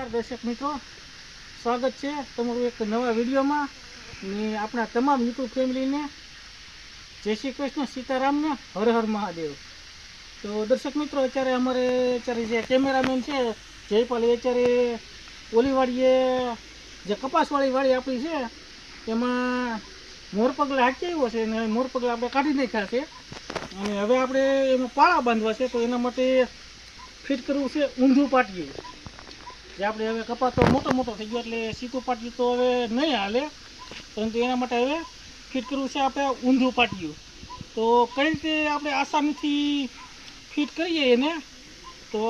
નમસ્કાર દર્શક મિત્રો. સ્વાગત છે તમારું એક નવા વિડીયોમાં. ને આપણા તમામ યુટ્યુબ ફેમિલીને જય શ્રી કૃષ્ણ સીતારામને હર હર મહાદેવ. તો દર્શક મિત્રો, અત્યારે અમારે અત્યારે જે કેમેરામેન છે, જયપાલ, એ અત્યારે ઓલીવાડીએ જે કપાસવાળી વાડી આપણી છે, એમાં મોરપગલા હાકી આવ્યો છે અને મોરપગલા આપણે કાઢી નાખ્યા છે. અને હવે આપણે એમાં પાળા બાંધવા છે, તો એના માટે ફિટ કરવું છે, ઊંધું પાટિયું જે આપણે હવે કપાસ તો મોટો મોટો થઈ ગયો એટલે સીધું પાટિયું તો હવે નહીં હાલે. પરંતુ એના માટે હવે ફિટ કરવું છે આપણે ઊંધું પાટિયું. તો કઈ રીતે આપણે આસાનીથી ફિટ કરીએ એને? તો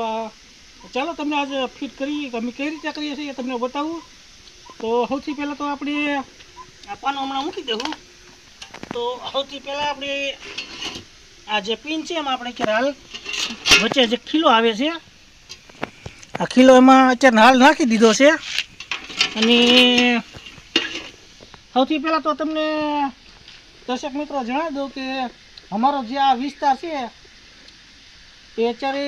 ચાલો તમને આજે ફિટ કરીએ અમે કઈ રીતે કરીએ છીએ એ તમને બતાવું. તો સૌથી પહેલાં તો આપણે આ પાનો હમણાં મૂકી દેવું. તો સૌથી પહેલાં આપણે આ જે પિન છે એમાં આપણે ક્યારે હાલ વચ્ચે જે ખીલો આવે છે આ ખીલો એમાં અત્યારે હાલ નાખી દીધો છે. અને સૌથી પહેલાં તો તમને દર્શક મિત્રો જણાવી દઉં કે અમારો જે આ વિસ્તાર છે, એ અત્યારે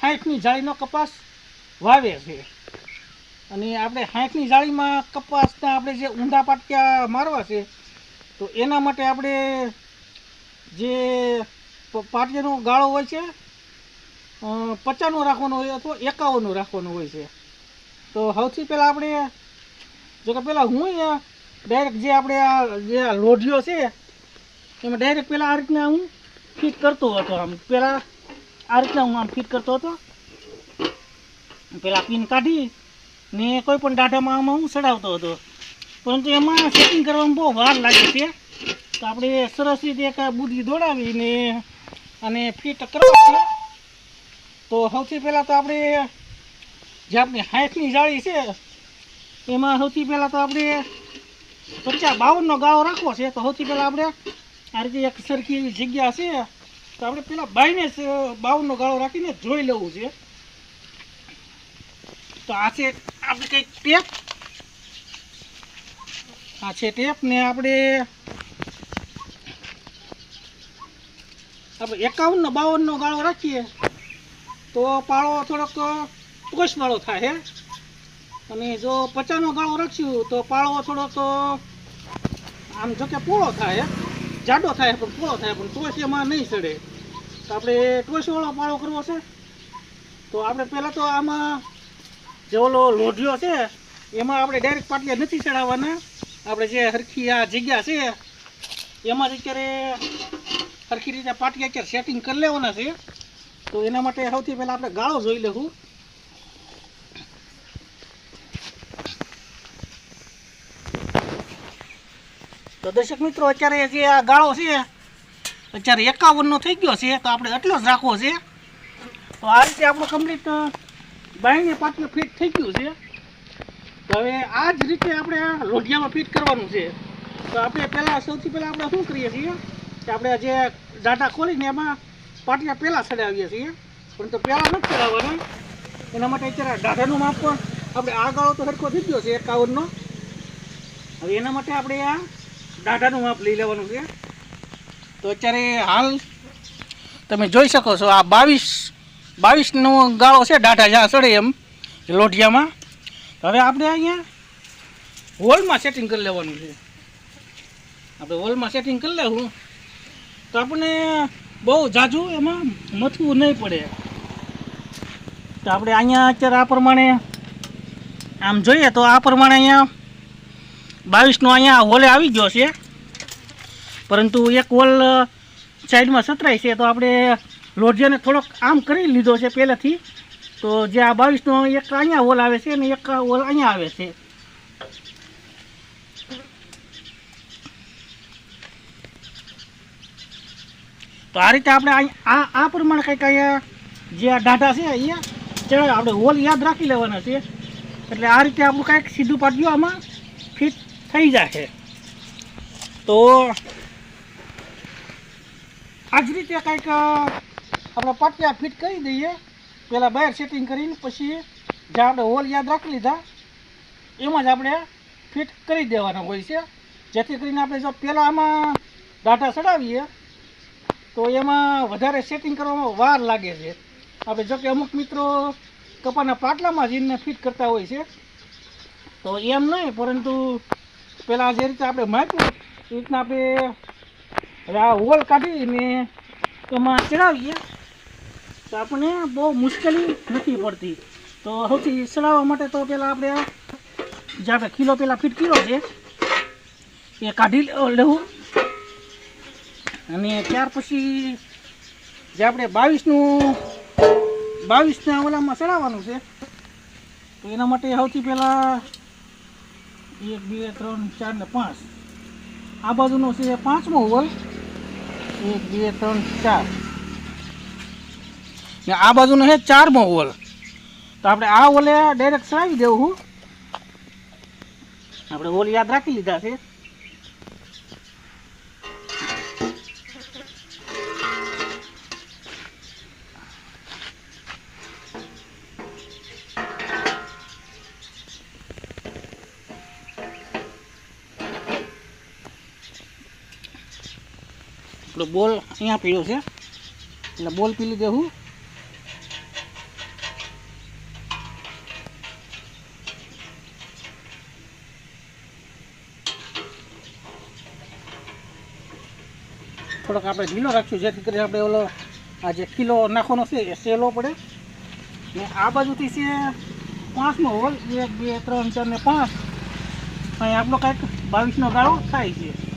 સાઠની જાળીનો કપાસ વાવે છે. અને આપણે સાઠની જાળીમાં કપાસના આપણે જે ઊંધા પાટક્યા મારવા છે, તો એના માટે આપણે જે પાટિયાનો ગાળો હોય છે પચાસનો રાખવાનું હોય અથવા એકાવનનું રાખવાનું હોય છે. તો સૌથી પહેલાં આપણે, જો કે પહેલાં હું ડાયરેક્ટ જે આપણે આ, જે આ લોઢિયો છે, એમાં ડાયરેક્ટ પહેલાં આ રીતના હું ફિટ કરતો હતો આમ. પહેલાં આ રીતના હું આમ ફિટ કરતો હતો. પહેલાં પિન કાઢી ને કોઈ પણ દાઢામાં આમાં હું ચડાવતો હતો. પરંતુ એમાં સેટિંગ કરવામાં બહુ વાર લાગે છે. તો આપણે સરસ રીતે એક બુદ્ધિ દોડાવીને અને ફિટ કરવા તો સૌથી પહેલાં તો આપણે જે આપણી હાઈટની જાળી છે, એમાં સૌથી પહેલાં તો આપણે પચાસ બાવનનો ગાળો રાખવો છે. તો સૌથી પહેલાં આપણે આ રીતે એક સરખી એવી જગ્યા છે, તો આપણે પેલા બાઈને બાવનનો ગાળો રાખીને જોઈ લેવું છે. તો આ છે આપણે કંઈક ટેપ. આ છે ટેપ ને આપણે આપણે એકાવનનો બાવનનો ગાળો રાખીએ. તો પાળો થોડોક પોષમાળો થાય, હે? અને જો પચાનો ગાળો રાખશું તો પાળો થોડોક, આમ જો કે પોળો થાય જાડો થાય, પણ પોળો થાય, પણ ટોસ એમાં નહીં ચડે. તો આપણે ટોસવાળો પાળો કરવો છે? તો આપણે પહેલાં તો આમાં જે ઓલો લોઢિયો છે, એમાં આપણે ડાયરેક્ટ પાટલે નથી ચડાવવાના. આપણે જે હરખી આ જગ્યા છે, એમાં જ અત્યારે સરખી રીતે પાટિયા અત્યારે સેટિંગ કરી લેવાના છે. તો એના માટે સૌથી પહેલાં આપણે ગાળો જોઈ લેવું તો દર્શક મિત્રો, અત્યારે જે આ ગાળો છે, અત્યારે એકાવનનો થઈ ગયો છે, તો આપણે એટલો જ રાખવો છે. તો આ રીતે આપણું કમ્પ્લીટ બાઈને પાટિયું ફિટ થઈ ગયું છે. તો હવે આ જ રીતે આપણે લોઢિયામાં ફિટ કરવાનું છે. તો આપણે પહેલાં સૌથી પહેલાં આપણે શું કરીએ છીએ? કે આપણે જે ડાટા ખોલીને એમાં પાટિયા પહેલાં ચડાવીએ છીએ. પણ તો પહેલાં નથી ચડાવવાના. એના માટે અત્યારે ડાટાનું માપ પણ આપણે આ ગાળો તો સરખો થઈ ગયો છે, એકાવનનો. હવે એના માટે આપણે આ ડાટાનું માપ લઈ લેવાનું છે. તો અત્યારે હાલ તમે જોઈ શકો છો, આ બાવીસ, બાવીસનો ગાળો છે ડાઢા જ્યાં ચડે એમ લોઢિયામાં. હવે આપણે અહીંયા હોલમાં સેટિંગ કરી લેવાનું છે. આપણે હોલમાં સેટિંગ કરી લેવું. તો આપણને બહુ જાજુ એમાં મથવું નહીં પડે. તો આપણે અહીંયા અત્યારે આ પ્રમાણે, આમ જોઈએ તો આ પ્રમાણે અહીંયા બાવીસનો અહીંયા હોલે આવી ગયો છે. પરંતુ એક હોલ સાઈડમાં સતરાય છે તો આપણે લોઢિયાને થોડોક આમ કરી લીધો છે પહેલેથી. તો જે આ બાવીસનો એક અહીંયા હોલ આવે છે અને એક હોલ અહીંયા આવે છે. તો આ રીતે આપણે આ આ પ્રમાણે કંઈક અહીંયા જે આ ડાંઢા છે, અહીંયા ચડાવે. આપણે હોલ યાદ રાખી લેવાના છે. એટલે આ રીતે આપણું કાંઈક સીધું પાટિયું આમાં ફિટ થઈ જશે. તો આ જ રીતે કંઈક આપણે પાટિયા ફિટ કરી દઈએ. પહેલાં બહાર સેટિંગ કરીને પછી જ્યાં આપણે હોલ યાદ રાખી લીધા. એમાં જ આપણે ફિટ કરી દેવાના હોય છે. જેથી કરીને આપણે જો પહેલાં આમાં ડાટા ચડાવીએ તો એમાં વધારે સેટિંગ કરવામાં વાર લાગે છે. આપણે જોકે અમુક મિત્રો કપાના પાટલામાં જ એને ફિટ કરતા હોય છે. તો એમ નહીં, પરંતુ પહેલાં જે રીતે આપણે માપ્યું, એ રીતના આપણે આ હોલ કાઢીને એમાં ચડાવીએ. તો આપણને બહુ મુશ્કેલી નથી પડતી. તો સૌથી ચડાવવા માટે તો પહેલાં આપણે, જે આપણે કિલો પહેલાં ફિટ કર્યો છે, એ કાઢી લેવું. અને ત્યાર પછી જે આપણે બાવીસનું, બાવીસના ઓલામાં ચડાવવાનું છે, તો એના માટે સૌથી પહેલાં એક, બે, ત્રણ, ચાર ને પાંચ. આ બાજુનો છે પાંચમો હોલ. એક, બે, ત્રણ, ચાર. ને આ બાજુનો છે ચારમો હોલ. તો આપણે આ હોલે ડાયરેક્ટ ચડાવી દેવું. આપણે હોલ યાદ રાખી લીધા છે. આપણો બોલ અહીંયા પીળો છે. એટલે બોલ પીલી દેવું થોડોક આપણે ઢીલો રાખશું, જેથી કરીને આપણે ઓલો આ જે કિલો નાખવાનો છે એ સહેલો પડે. ને આ બાજુથી છે પાંચનો હોલ, એક, બે, ત્રણ, ચાર ને પાંચ. અહીં આપણો કાંઈક બાવીસનો ગાળો થાય છે.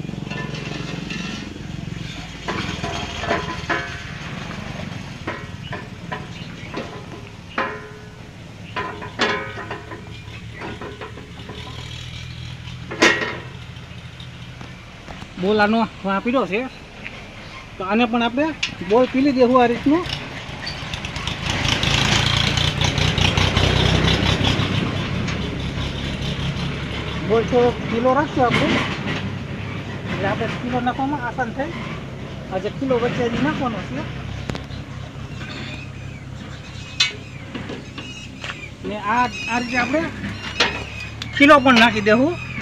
બોલ આનો વાપીડો છે. તો આને પણ આપણે બોલ પીલી દેવું આ રીતનું. બોલ થોડો કિલો રાખશું આપણે. એટલે આપણે કિલો નાખવામાં આસાન થાય. આજે કિલો વચ્ચે નાખવાનો છે. ને આ આ રીતે આપણે કિલો પણ નાખી દેવું.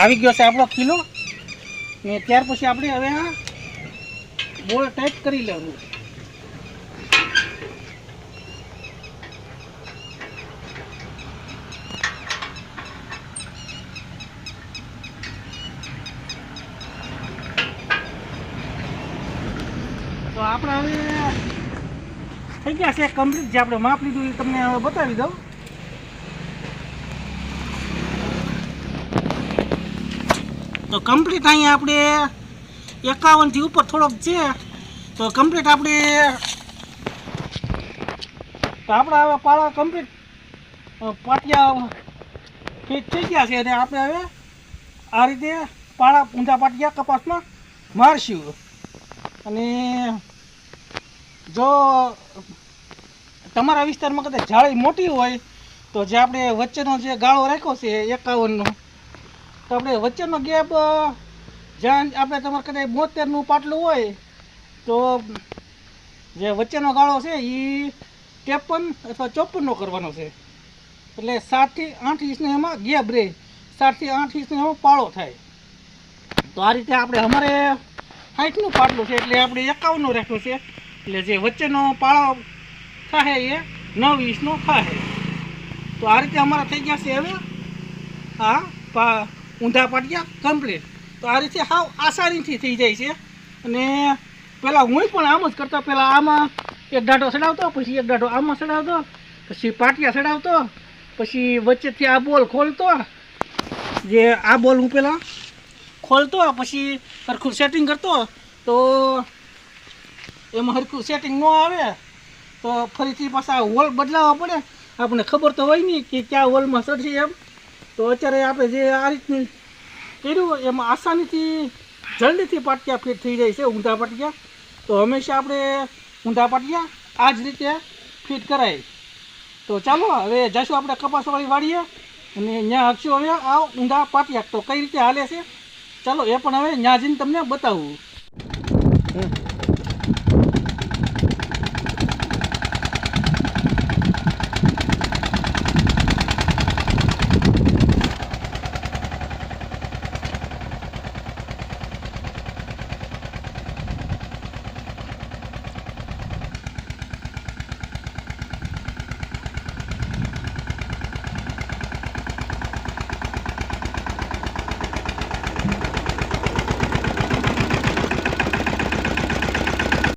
આવી ગયો છે આપણો કિલો. ને ત્યાર પછી આપણે હવે આ બોલ ટાઈટ કરી લેવું તો આપણે હવે થઈ ગયા છે કમ્પ્લીટ જે આપણે માપ લીધું એ તમને હવે બતાવી દઉં. તો કમ્પ્લીટ અહીંયા આપણે એકાવનથી ઉપર થોડોક છે. તો કમ્પ્લીટ આપણે આપણા હવે પાળા કમ્પ્લીટ પાટિયા ફિટ થઈ ગયા છે અને આપણે હવે આ રીતે પાળા ઊંધા પાટિયા કપાસમાં મારશું. અને જો તમારા વિસ્તારમાં કદાચ જાળી મોટી હોય, તો જે આપણે વચ્ચેનો જે ગાળો રાખ્યો છે, એકાવનનો તો આપણે વચ્ચેનો ગેપ જ્યાં આપણે તમારે કદાચ બોતેરનું પાટલું હોય, તો જે વચ્ચેનો ગાળો છે એ ત્રેપન અથવા ચોપનનો કરવાનો છે. એટલે સાતથી આઠ ઇંચને એમાં ગેપ રહે. સાતથી આઠ ઇંચનો એમાં પાળો થાય. તો આ રીતે આપણે અમારે સાઠનું પાટલું છે, એટલે આપણે એકાવનનું રાખ્યું છે. એટલે જે વચ્ચેનો પાળો થાય એ નવ ઇંચનો થાય તો આ રીતે અમારા થઈ ગયા છે હવે. હા, પા ઊંધા પાટિયા કમ્પ્લીટ તો આ રીતે સાવ આસાનીથી થઈ જાય છે. અને પહેલાં હું પણ આમ જ કરતો પહેલાં આમાં એક ડાઢો ચડાવતો, પછી એક ડાઢો આમાં ચડાવતો, પછી પાટિયા ચડાવતો, પછી વચ્ચેથી આ બોલ ખોલતો. જે આ બોલ હું પહેલાં ખોલતો, પછી સરખું સેટિંગ કરતો. તો એમાં સરખું સેટિંગ ન આવે, તો ફરીથી પાછા હોલ બદલાવવા પડે. આપણને ખબર તો હોય નહીં કે ક્યાં હોલમાં ચડશે એમ. તો અત્યારે આપણે જે આ રીતની કર્યું એમાં આસાનીથી, જલ્દીથી પાટિયા ફિટ થઈ જાય છે ઊંધા પાટિયા. તો હંમેશા આપણે ઊંધા પાટિયા આ જ રીતે ફિટ કરાય. તો ચાલો, હવે જઈશું આપણે કપાસવાળી વાળીએ અને ત્યાં હકશું હવે આ ઊંધા પાટિયા. તો કઈ રીતે હાલે છે? ચાલો, એ પણ હવે ત્યાં જઈને તમને બતાવું.